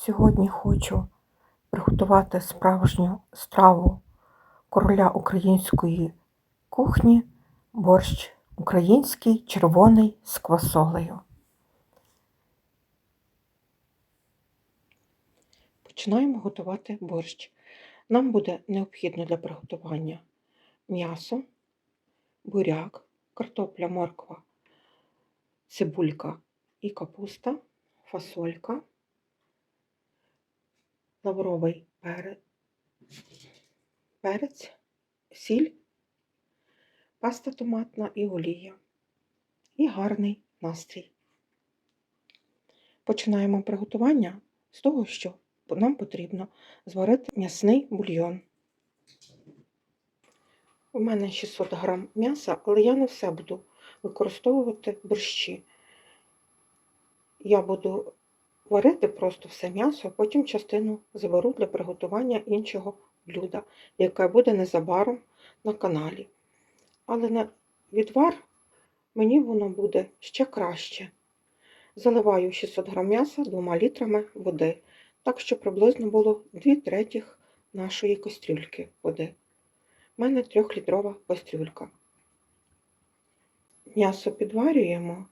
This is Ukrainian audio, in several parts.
Сьогодні хочу приготувати справжню страву короля української кухні борщ український червоний з квасолею. Починаємо готувати борщ. Нам буде необхідно для приготування м'ясо, буряк, картопля, морква, цибулька і капуста, фасолька, лавровий перець, сіль, паста томатна і олія. І гарний настрій. Починаємо приготування з того, що нам потрібно зварити м'ясний бульйон. У мене 600 грам м'яса, але я не все буду використовувати борщі. Я буду варити просто все м'ясо, а потім частину заберу для приготування іншого блюда, яке буде незабаром на каналі. Але на відвар мені воно буде ще краще. Заливаю 600 грам м'яса 2 літрами води, так що приблизно було 2 третіх нашої кастрюльки води. У мене 3-літрова кастрюлька. М'ясо підварюємо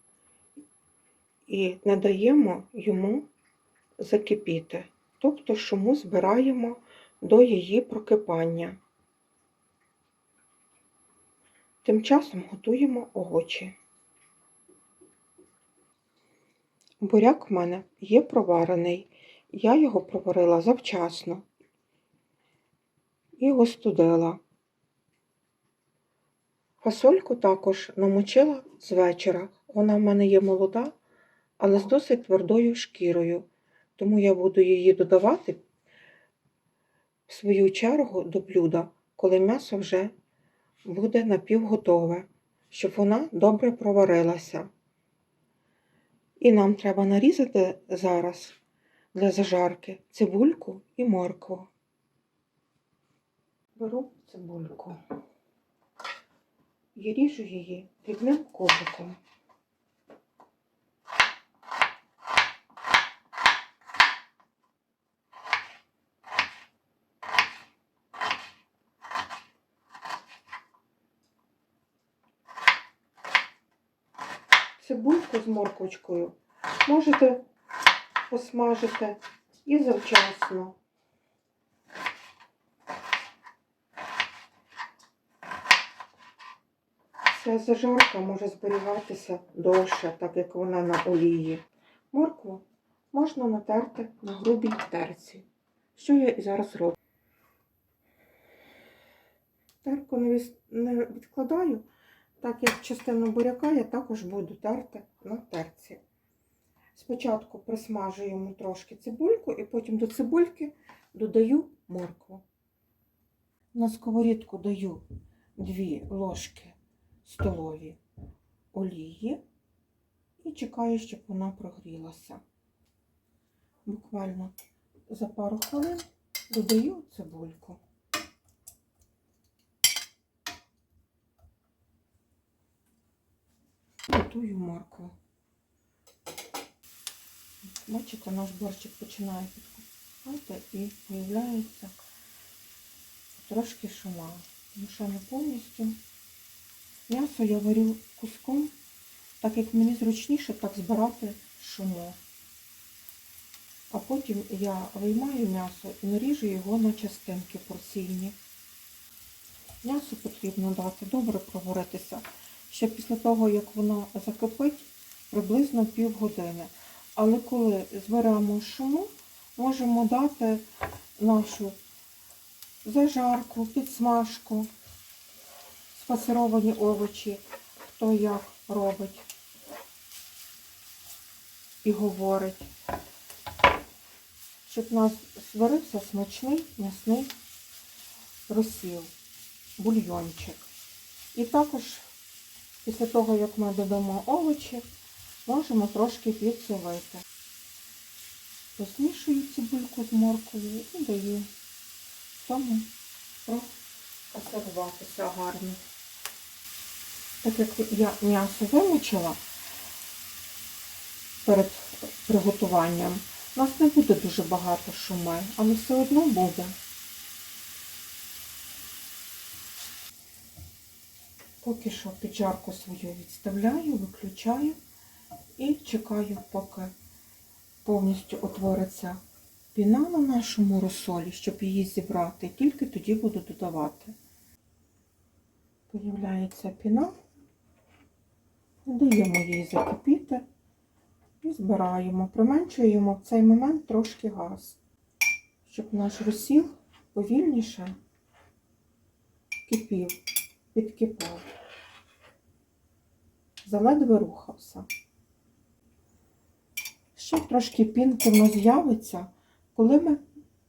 і не даємо йому закипіти, тобто шуму збираємо до її прокипання. Тим часом готуємо овочі. Буряк в мене є проварений, я його проварила завчасно і остудила. Фасольку також намочила з вечора. Вона в мене є молода, але з досить твердою шкірою, тому я буду її додавати в свою чергу до блюда, коли м'ясо вже буде напівготове, щоб вона добре проварилася. І нам треба нарізати зараз для зажарки цибульку і моркву. Беру цибульку і ріжу її дрібним кубиком. Цибульку з морквочкою можете посмажити і завчасно. Ця зажарка може зберігатися довше, так як вона на олії. Моркву можна натерти на грубій терці, що я і зараз роблю. Терку не відкладаю, так як частину буряка я також буду терти на терці. Спочатку присмажуємо трошки цибульку і потім до цибульки додаю моркву. На сковорідку даю 2 ложки столові олії і чекаю, щоб вона прогрілася. Буквально за пару хвилин додаю цибульку. Готую моркву. Бачите, наш борщик починає підкупати і з'являється трошки шума. Ну, ще не повністю. М'ясо я варю куском, так як мені зручніше так збирати шуму. А потім я виймаю м'ясо і наріжу його на частинки порційні. М'ясо потрібно дати добре проваритися. Ще після того, як воно закипить, приблизно півгодини. Але коли зберемо шуму, можемо дати нашу зажарку, підсмажку, спасировані овочі, хто як робить і говорить, щоб у нас зварився смачний м'ясний розсіл, бульйончик. І також після того, як ми додамо овочі, можемо трошки підсолити. Розмішую цибульку з морквою і даю тому прокасаруватися гарно. Так як я м'ясо вимочила перед приготуванням, У нас не буде дуже багато шуми, але все одно буде. Поки що піджарку свою відставляю, виключаю і чекаю, поки повністю утвориться піна на нашому розсолі, щоб її зібрати. Тільки тоді буду додавати. Появляється піна, даємо їй закипіти і збираємо. Применшуємо в цей момент трошки газ, щоб наш розсіл повільніше кипів, підкипав. Заледве рухався. Ще трошки пінки в нас з'явиться, коли ми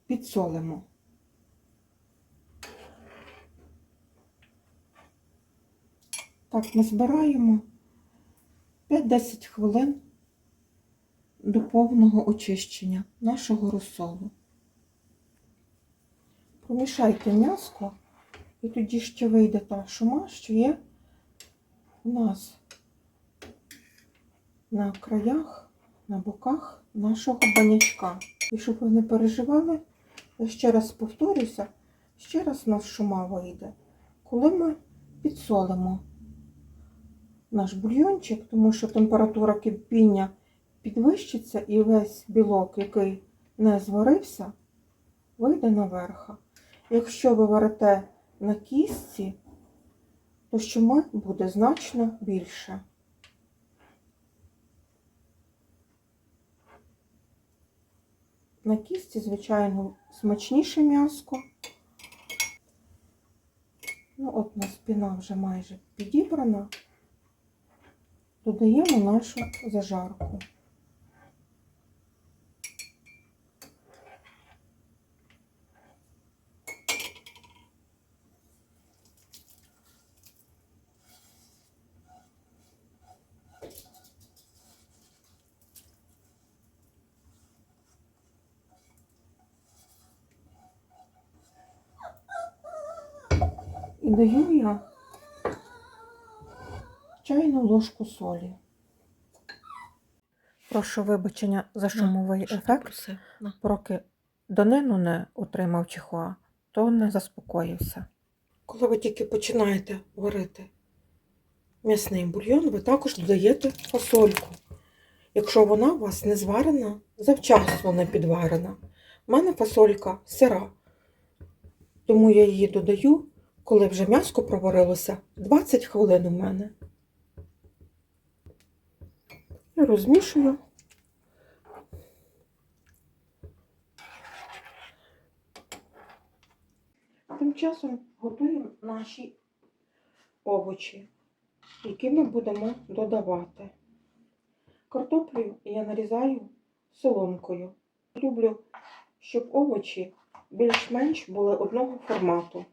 підсолимо. Так, ми збираємо 5-10 хвилин до повного очищення нашого розсолу. Помішайте м'яско, і тоді ще вийде та шума, що є у нас на краях, на боках нашого банячка. І щоб ви не переживали, я ще раз повторюся, ще раз у нас шума вийде, коли ми підсолимо наш бульйончик, тому що температура кипіння підвищиться і весь білок, який не зварився, вийде наверх. Якщо ви варите на кістці, то щоми буде значно більше. На кісті, звичайно, смачніше м'яско. Ну, от у нас спіна вже майже підібрана. Додаємо нашу зажарку. І даю я чайну ложку солі. Прошу вибачення за шумовий ефект. Поки донину не отримав чихуа, то не заспокоївся. Коли ви тільки починаєте варити м'ясний бульйон, ви також додаєте фасольку. Якщо вона у вас не зварена, завчасно не підварена. У мене фасолька сира, тому я її додаю, коли вже м'яско проварилося 20 хвилин у мене. Я розмішую. Тим часом готуємо наші овочі, які ми будемо додавати. Картоплю я нарізаю соломкою. Люблю, щоб овочі більш-менш були одного формату.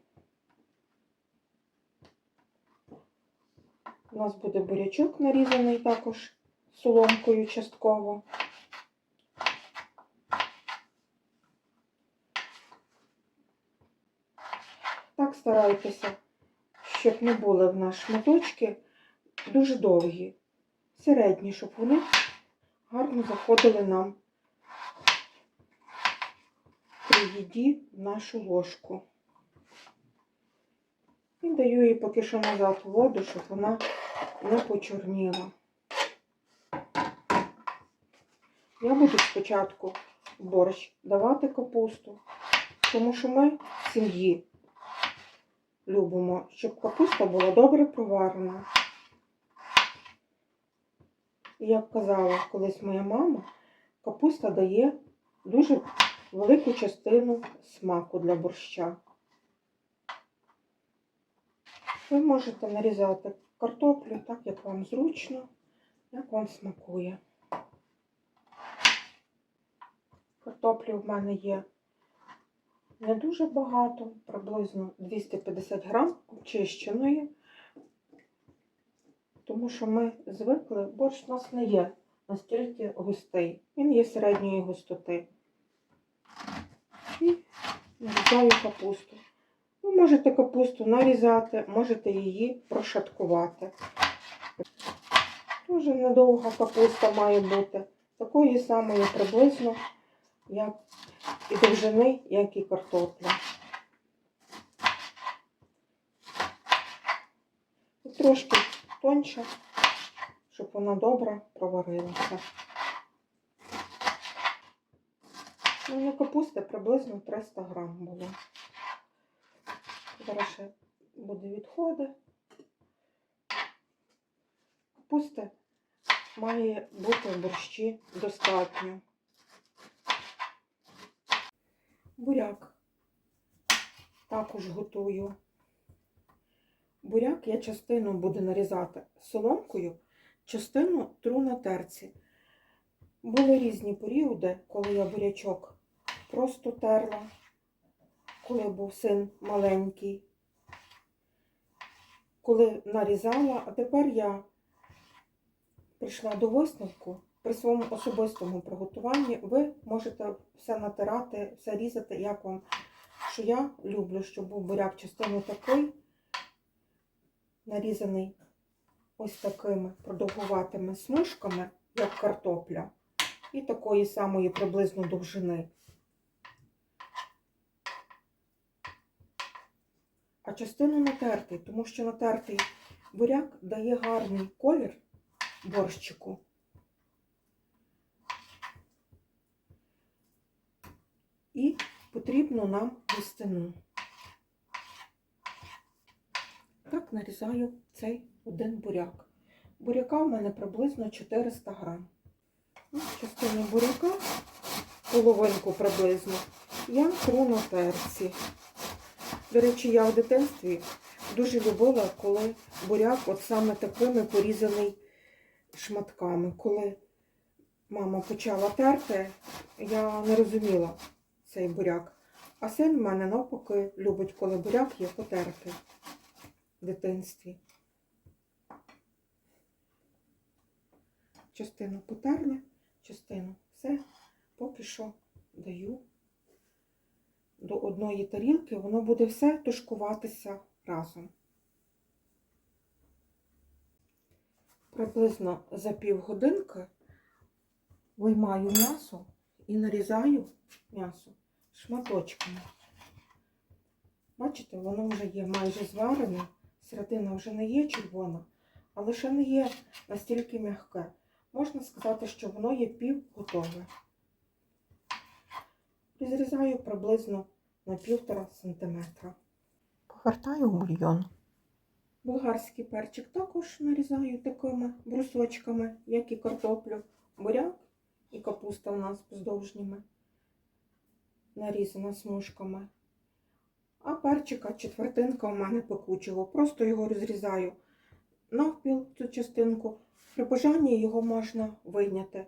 У нас буде бурячок нарізаний також соломкою частково. Так старайтеся, щоб не були в нас шматочки дуже довгі, середні, щоб вони гарно заходили нам при їді в нашу ложку. І даю їй поки що назад воду, щоб вона не почорніла. Я буду спочатку борщ давати капусту, тому що ми в сім'ї любимо, щоб капуста була добре проварена. І як казала колись моя мама, капуста дає дуже велику частину смаку для борща. Ви можете нарізати картоплю так, як вам зручно, як вам смакує. Картоплі в мене є не дуже багато, приблизно 250 грам очищеної, тому що ми звикли, борщ у нас не є настільки густий. Він є середньої густоти. І нарізаю капусту. Можете капусту нарізати, можете її прошаткувати. Дуже недовга капуста має бути. Такої самої приблизно як і довжини, як і картопля. І трошки тоньше, щоб вона добре проварилася. Ну, на капусти приблизно 300 грам було. Ще буде відходи. Капусти має бути в борщі достатньо. Буряк також готую. Буряк я частину буду нарізати соломкою, частину тру на терці. Були різні періоди, коли я бурячок просто терла, коли був син маленький, коли нарізала, а тепер я прийшла до висновку. При своєму особистому приготуванні ви можете все натирати, все різати, як вам. Що я люблю, щоб був буряк частину такий, нарізаний ось такими продовгуватими смужками, як картопля, і такої самої приблизно довжини. А частину натертий, тому що натертий буряк дає гарний колір борщику. І потрібно нам густину. Так нарізаю цей один буряк. Буряка в мене приблизно 400 грам. Ну, Частину буряка, половинку приблизно, я тру на терці. До речі, я в дитинстві дуже любила, коли буряк от саме такими порізаний шматками. Коли мама почала терти, я не розуміла цей буряк. А син в мене навпаки любить, коли буряк є потертий в дитинстві. Частину потерли, частину все. Поки що даю до одної тарілки, воно буде все тушкуватися разом. Приблизно за півгодинки виймаю м'ясо і нарізаю м'ясо шматочками. Бачите, воно вже є майже зварене, середина вже не є червона, але ще не є настільки м'яке. Можна сказати, що воно є пів Розрізаю приблизно на півтора сантиметра. Повертаю в бульйон. Болгарський перчик також нарізаю такими брусочками, як і картоплю. Буряк і капуста у нас поздовжніми, нарізана смужками. А перчика четвертинка у мене пекучого. Просто його розрізаю навпіл цю частинку. При бажанні його можна вийняти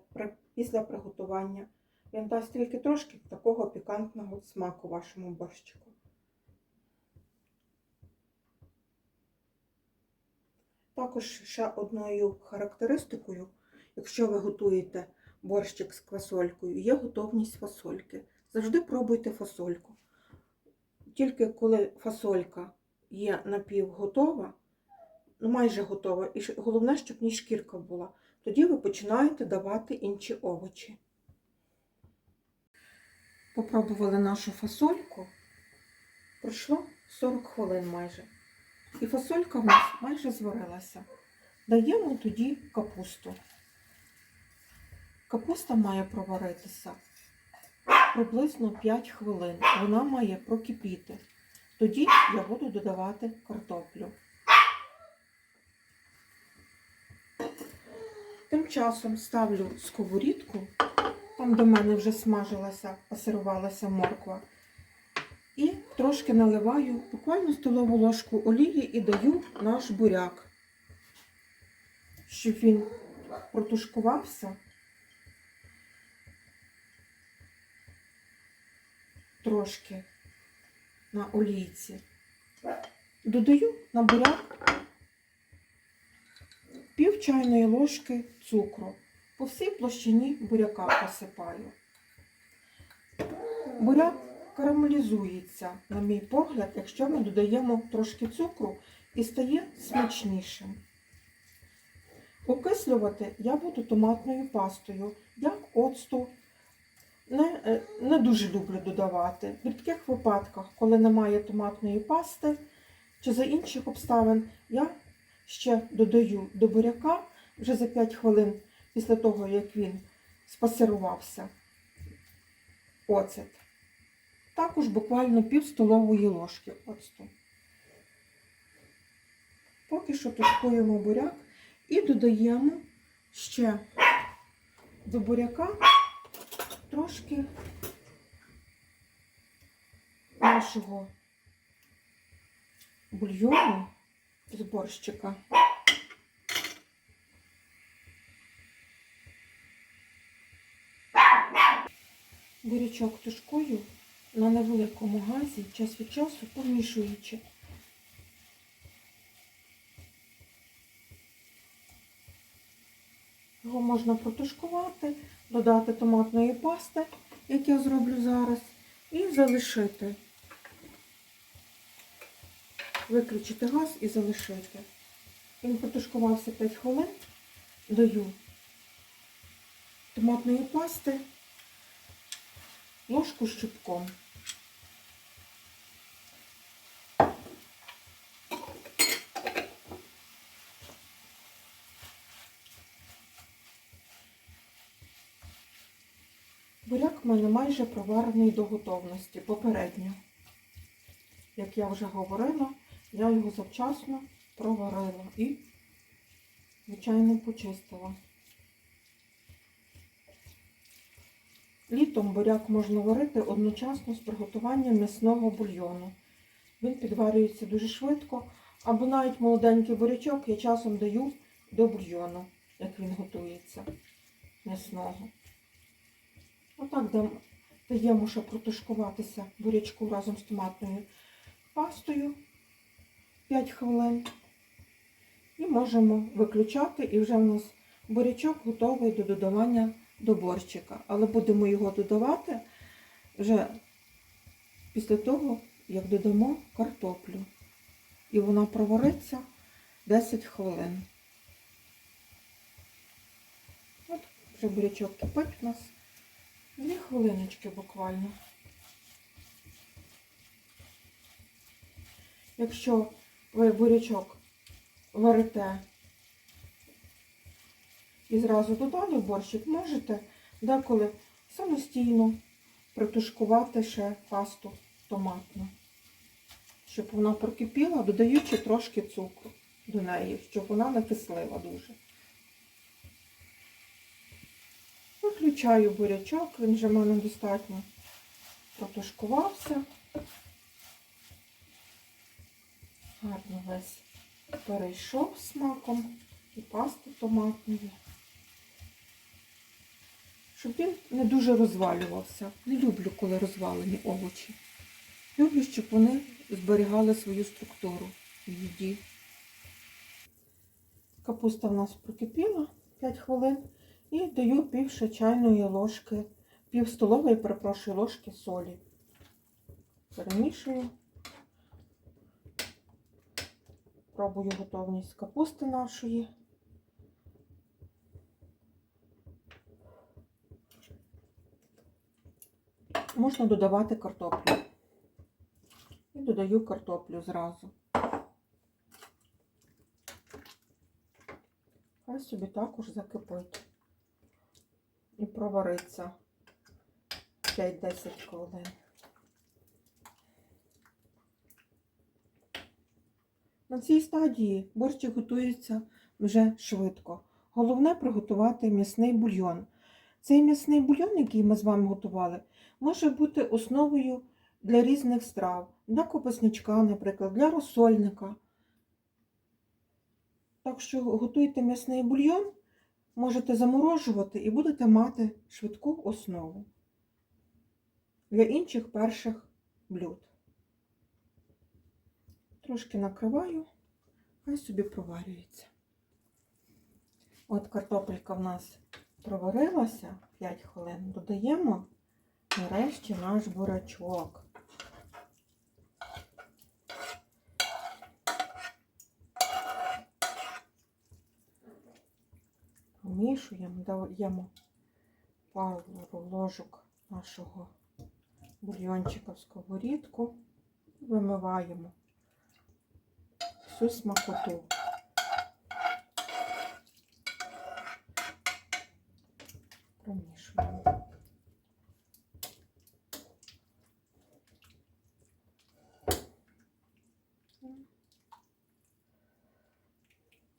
після приготування. Він дасть тільки трошки такого пікантного смаку вашому борщику. Також ще одною характеристикою, якщо ви готуєте борщик з квасолькою, є готовність фасольки. Завжди пробуйте фасольку. Тільки коли фасолька є напівготова, ну майже готова, і головне, щоб в ній шкірка була, тоді ви починаєте давати інші овочі. Попробували нашу фасольку. Пройшло 40 хвилин майже. І фасолька в нас майже зварилася. Даємо тоді капусту. Капуста має проваритися приблизно 5 хвилин. Вона має прокипіти. Тоді я буду додавати картоплю. Тим часом ставлю сковорідку, там до мене вже смажилася, пасирувалася морква. І трошки наливаю буквально столову ложку олії і даю наш буряк, щоб він протушкувався. Трошки на олійці. Додаю на буряк пів чайної ложки цукру. По всій площині буряка посипаю. Буряк карамелізується, на мій погляд, якщо ми додаємо трошки цукру і стає смачнішим. Окислювати я буду томатною пастою, як оцту не, е, не дуже люблю додавати. В таких випадках, коли немає томатної пасти чи за інших обставин, я ще додаю до буряка вже за 5 хвилин після того, як він спасирувався оцет. Також буквально пів столової ложки оцту. Поки що тушкуємо буряк і додаємо ще до буряка трошки нашого бульйону з борщика. Бурячок тушкую на невеликому газі, час від часу помішуючи. Його можна протушкувати, додати томатної пасти, як я зроблю зараз, і залишити. Виключити газ і залишити. Він протушкувався 5 хвилин, даю томатної пасти, ложку з чубком. Буряк в мене майже проварений до готовності попередньо. Як я вже говорила, я його завчасно проварила і, звичайно, почистила. Літом буряк можна варити одночасно з приготуванням м'ясного бульйону. Він підварюється дуже швидко, або навіть молоденький бурячок я часом даю до бульйону, як він готується м'ясного. Отак даємо ще протушкуватися бурячку разом з томатною пастою 5 хвилин. І можемо виключати, і вже в нас бурячок готовий до додавання до борщика. Але будемо його додавати вже після того, як додамо картоплю. І вона провариться 10 хвилин. От вже бурячок кипить у нас. Дві хвилиночки буквально. Якщо ви бурячок варите і зразу додали в борщик, можете деколи самостійно притушкувати ще пасту томатну, щоб вона прокипіла, додаючи трошки цукру до неї, щоб вона не кислила дуже. Виключаю бурячок, він вже в мене достатньо протушкувався. Гарно весь перейшов смаком і пасти томатної. Щоб він не дуже розвалювався. Не люблю, коли розвалені овочі. Люблю, щоб вони зберігали свою структуру в їді. Капуста в нас прокипіла 5 хвилин. І даю пів чайної ложки, пів столової, перепрошую, ложки солі. Перемішую. Пробую готовність капусти нашої. Можна додавати картоплю. І додаю картоплю зразу. Хай собі також закипить і провариться 5-10 хвилин. На цій стадії борщик готується вже швидко. Головне приготувати м'ясний бульйон. Цей м'ясний бульйон, який ми з вами готували, може бути основою для різних страв, для копасничка, наприклад, для розсольника. Так що готуйте м'ясний бульйон, можете заморожувати і будете мати швидку основу для інших перших блюд. Трошки накриваю, хай собі проварюється. От картопелька в нас проварилася 5 хвилин. Додаємо нарешті наш бурачок. Помішуємо, даємо пару ложок нашого бульйончика в сковорідку. Вимиваємо всю смакоту. Промішуємо.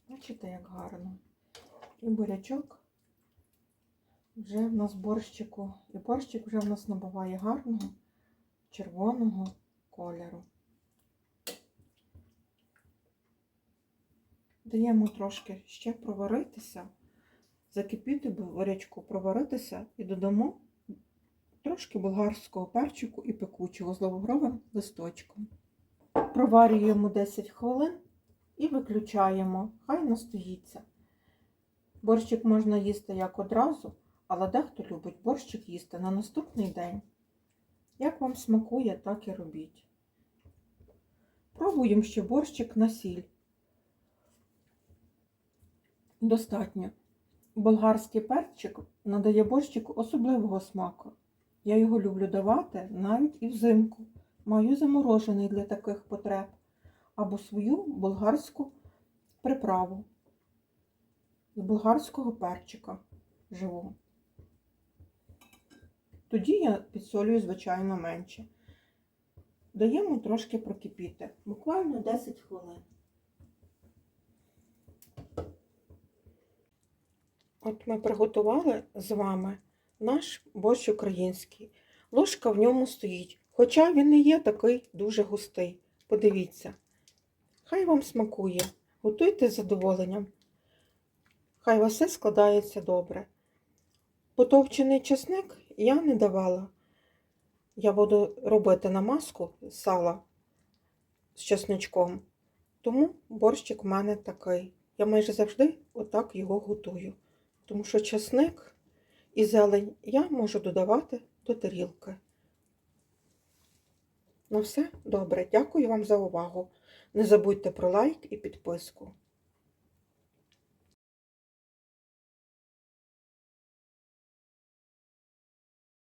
Бачите, як гарно. І бурячок вже в нас борщику. І борщик вже в нас набуває гарного червоного кольору. Даємо трошки ще проваритися, закипіти бурячку, проваритися і додамо трошки болгарського перчику і пекучого з лавровим листочком. Проварюємо 10 хвилин і виключаємо, хай настоїться. Борщик можна їсти як одразу, але дехто любить борщик їсти на наступний день. Як вам смакує, так і робіть. Пробуємо ще борщик на сіль. Достатньо. Болгарський перчик надає борщику особливого смаку. Я його люблю давати навіть і взимку. Маю заморожений для таких потреб або свою болгарську приправу з болгарського перчика живу. Тоді я підсолюю, звичайно, менше. Даємо трошки прокипіти, буквально 10 хвилин. От ми приготували з вами наш борщ український. Ложка в ньому стоїть, хоча він не є такий дуже густий. Подивіться. Хай вам смакує. Готуйте з задоволенням. Хай вас все складається добре. Потовчений чесник я не давала. Я буду робити намазку сала з чесничком. Тому борщик у мене такий. Я майже завжди отак його готую. Тому що чесник і зелень я можу додавати до тарілки. Ну все, добре. Дякую вам за увагу. Не забудьте про лайк і підписку.